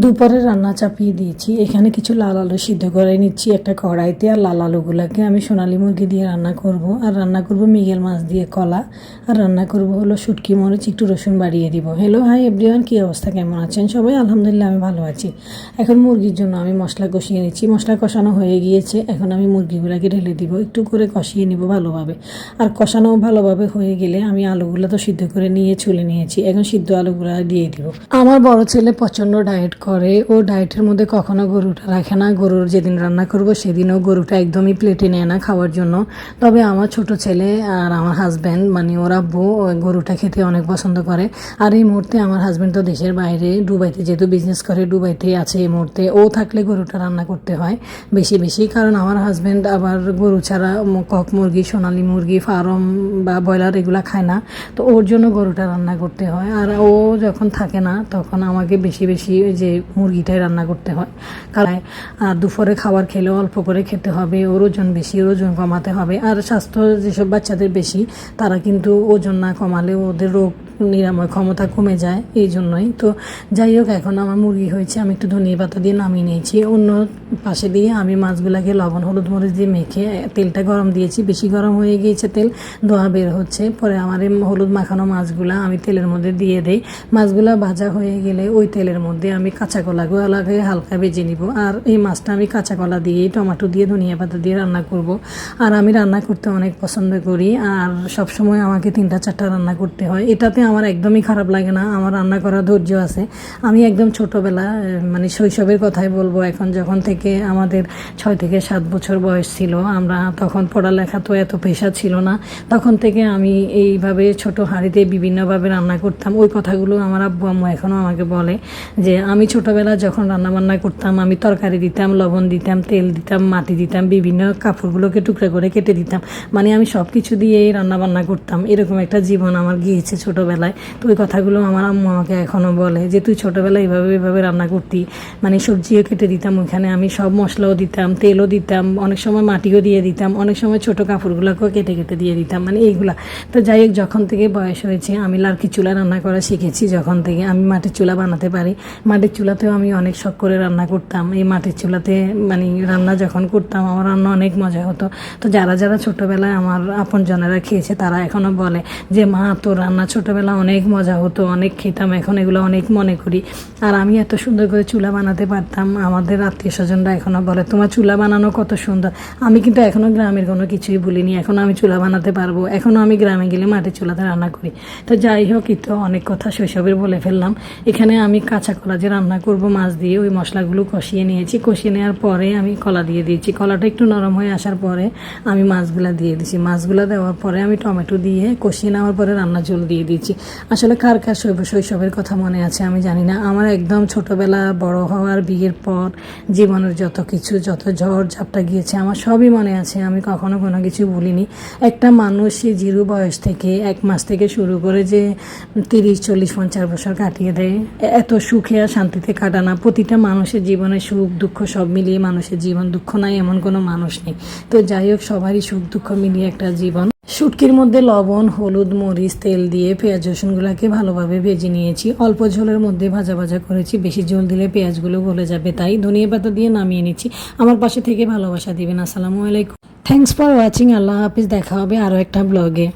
দুপুরে রান্না চাপিয়ে দিয়েছি। এখানে কিছু লাল আলু সিদ্ধ করে নিচ্ছি, একটা কড়াইতে, আর লাল আলুগুলোকে আমি সোনালি মুরগি দিয়ে রান্না করব। আর রান্না করব মিগেল মাছ দিয়ে কলা। আর রান্না করব হলো শুটকি, মরিচ, একটু রসুন বাড়িয়ে দিব। হ্যালো, হাই এভরিওয়ান, কী অবস্থা? কেমন আছেন সবাই? আলহামদুলিল্লাহ, আমি ভালো আছি। এখন মুরগির জন্য আমি মশলা কষিয়ে নিচ্ছি। মশলা কষানো হয়ে গিয়েছে। এখন আমি মুরগিগুলোকে ঢেলে দিব। একটু করে কষিয়ে নিব ভালোভাবে। আর কষানো ভালোভাবে হয়ে গেলে আমি আলুগুলো তো সিদ্ধ করে নিয়ে ছুলে নিয়েছি। এখন সিদ্ধ আলুগুলো দিয়ে দিব। আমার বড় ছেলে প্রচণ্ড ডায়েট করে, ও ডায়েটের মধ্যে কখনো গরুটা রাখে না। গরুর যেদিন রান্না করব, সেদিনও গরুটা একদমই প্লেটে নেয় না খাওয়ার জন্য। তবে আমার ছোট ছেলে আর আমার হাজব্যান্ড মানে ওরা বউ গরুটা খেতে অনেক পছন্দ করে। আর এই মুহূর্তে আমার হাজব্যান্ড তো দেশের বাইরে ডুবাইতে যেহেতু বিজনেস করে, দুবাইতে আছে এই মুহূর্তে। ও থাকলে গরুটা রান্না করতে হয় বেশি বেশি। কারণ আমার হাজব্যান্ড আবার গরু ছাড়া কক মুরগি, সোনালি মুরগি, ফার্ম বা ব্রয়লার এগুলো খায় না। তো ওর জন্য গরুটা রান্না করতে হয়। আর ও যখন থাকে না, তখন আমাকে বেশি বেশি যে মুরগিটাই রান্না করতে হয়। কারণ আর দুপুরে খাবার খেলে অল্প করে খেতে হবে, ওর ওজন বেশি, ওর ওজন কমাতে হবে। আর স্বাস্থ্য যেসব বাচ্চাদের বেশি, তারা কিন্তু ওজন না কমালে ওদের রোগ নিরাময় ক্ষমতা কমে যায় এই জন্যই। তো যাই হোক, এখন আমার মুরগি হয়েছে, আমি একটু ধনিয়া পাতা দিয়ে নামিয়ে নিয়েছি। অন্য পাশে দিয়ে আমি মাছগুলাকে লবণ, হলুদ মরিচ দিয়ে মেখে তেলটা গরম দিয়েছি। বেশি গরম হয়ে গিয়েছে তেল, ধোয়া বের হচ্ছে। পরে আমার এই হলুদ মাখানো মাছগুলা আমি তেলের মধ্যে দিয়ে দেই। মাছগুলা ভাজা হয়ে গেলে ওই তেলের মধ্যে আমি কাঁচা কলাগুলো লাগে হালকা ভেজে নিব। আর এই মাছটা আমি কাঁচা কলা দিয়ে টমেটো দিয়ে, ধনিয়া পাতা দিয়ে রান্না করব। আর আমি রান্না করতে অনেক পছন্দ করি। আর সব সময় আমাকে তিনটা, চারটা রান্না করতে হয়। এটাতে আমার একদমই খারাপ লাগে না, আমার রান্না করার ধৈর্য আছে। আমি একদম ছোটোবেলা মানে শৈশবের কথাই বলব, এখন যখন থেকে আমাদের ছয় থেকে সাত বছর বয়স ছিল, আমরা তখন পড়ালেখা তো এত পেশা ছিল না, তখন থেকে আমি এইভাবে ছোট হাঁড়িতে বিভিন্নভাবে রান্না করতাম। ওই কথাগুলো আমার আব্বু আম্মু এখনও আমাকে বলে যে, আমি ছোটোবেলা যখন রান্না বান্না করতাম, আমি তরকারি দিতাম, লবণ দিতাম, তেল দিতাম, মাটি দিতাম, বিভিন্ন কাপড়গুলোকে টুকরা করে কেটে দিতাম। মানে আমি সব কিছু দিয়েই রান্না বান্না করতাম। এরকম একটা জীবন আমার গিয়েছে ছোটোবেলায়, তো ওই কথাগুলো আমার আম্মু আমাকে এখনও বলে যে, তুই ছোটোবেলায় এভাবে এভাবে রান্না করতি। মানে সবজিও কেটে দিতাম ওখানে, আমি সব মশলাও দিতাম, তেলও দিতাম, অনেক সময় মাটিও দিয়ে দিতাম, অনেক সময় ছোটো কাপড়গুলোকেও কেটে কেটে দিয়ে দিতাম। মানে এইগুলা। তো যাই হোক, যখন থেকে বয়স হয়েছে, আমি লার্কি চুলা রান্না করা শিখেছি যখন থেকে। আমি মাটির চুলা বানাতে পারি। মাটির চুলাতেও আমি অনেক শখ করে রান্না করতাম। এই মাটির চুলাতে মানে রান্না যখন করতাম, আমার রান্না অনেক মজা হতো। তো যারা যারা ছোটোবেলায় আমার আপনজনেরা খেয়েছে, তারা এখনও বলে যে, মা, তোর রান্না ছোটোবেলা অনেক মজা হতো, অনেক খেতাম, এখন এগুলো অনেক মনে করি। আর আমি এত সুন্দর করে চুলা বানাতে পারতাম, আমাদের আত্মীয় স্বজনরা এখনও বলে, তোমার চুলা বানানো কত সুন্দর। আমি কিন্তু এখনও গ্রামের কোনো কিছুই বলিনি এখনও আমি চুলা বানাতে পারব এখনও আমি গ্রামে গেলে মাটির চুলাতে রান্না করি। তো যাই হোক, এই তো অনেক কথা শৈশবের বলে ফেললাম। এখানে আমি কাঁচা কলা যে রান্না করব, মাছ দিয়ে ওই মশলাগুলো কষিয়ে নিয়েছি। কষিয়ে নেওয়ার পরে আমি কলা দিয়ে দিয়েছি। কলাটা একটু নরম হয়ে আসার পরে আমি মাছগুলা দিয়ে দিয়েছি মাছগুলা দেওয়ার পরে আমি টমেটো দিয়ে কষিয়ে নেওয়ার পরে রান্না জল দিয়ে দিয়েছি। আসলে কার কার শৈব- শৈশবের কথা মনে আছে আমি জানি না। আমার একদম ছোটবেলা বড় হওয়ার বিয়ের পর জীবনের যত কিছু, যত ঝড় ঝাপটা গিয়েছে, আমার সবই মনে আছে। আমি কখনো কোনো কিছু ভুলিনি। একটা মানুষ জিরো বয়স থেকে এক মাস থেকে শুরু করে যে তিরিশ, চল্লিশ, পঞ্চাশ বছর কাটিয়ে দেয়, এত সুখে আর শান্তিতে কাটানা প্রতিটা মানুষের জীবনে সুখ, দুঃখ সব মিলিয়ে মানুষের জীবন দুঃখ নাই, এমন কোনো মানুষ নেই। তো যাই হোক, সবারই সুখ, দুঃখ মিলিয়ে একটা জীবন। শুটকির মধ্যে লবণ, হলুদ, মরিচ, তেল দিয়ে পেঁয়াজ, রসুনগুলোকে ভালোভাবে ভেজে নিয়েছি। অল্প ঝোলের মধ্যে ভাজা ভাজা করেছি। বেশি ঝোল দিলে পেঁয়াজগুলো গলে যাবে। তাই ধনিয়া পাতা দিয়ে নামিয়ে নিচ্ছি। আমার পাশে থেকে ভালোবাসা দিবেন। আসসালামু আলাইকুম। থ্যাংকস ফর ওয়াচিং আল্লাহ হাফিজ। দেখা হবে আরও একটা ব্লগে